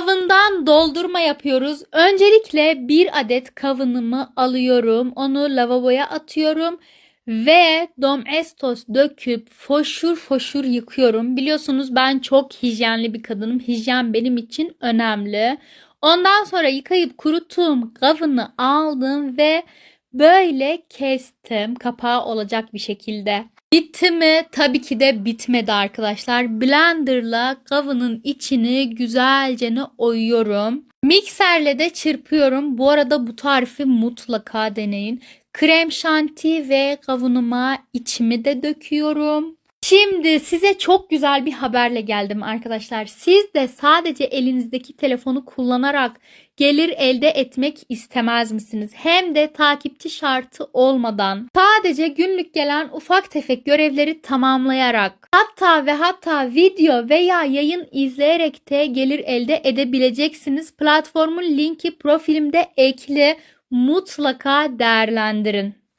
Kavından doldurma yapıyoruz. Öncelikle bir adet kavınımı alıyorum. Onu lavaboya atıyorum. Ve domestos döküp foşur foşur yıkıyorum. Biliyorsunuz ben çok hijyenli bir kadınım. Hijyen benim için önemli. Ondan sonra yıkayıp kuruttuğum kavını aldım ve böyle kestim. Kapağı olacak bir şekilde. Bitti mi? Tabii ki de bitmedi arkadaşlar. Blenderla kavının içini güzelce oyuyorum. Mikserle de çırpıyorum. Bu arada bu tarifi mutlaka deneyin. Krem şanti ve kavunuma içimi de döküyorum. Şimdi size çok güzel bir haberle geldim arkadaşlar. Siz de sadece elinizdeki telefonu kullanarak gelir elde etmek istemez misiniz? Hem de takipçi şartı olmadan sadece günlük gelen ufak tefek görevleri tamamlayarak hatta ve hatta video veya yayın izleyerek de gelir elde edebileceksiniz. Platformun linki profilimde ekli mutlaka değerlendirin.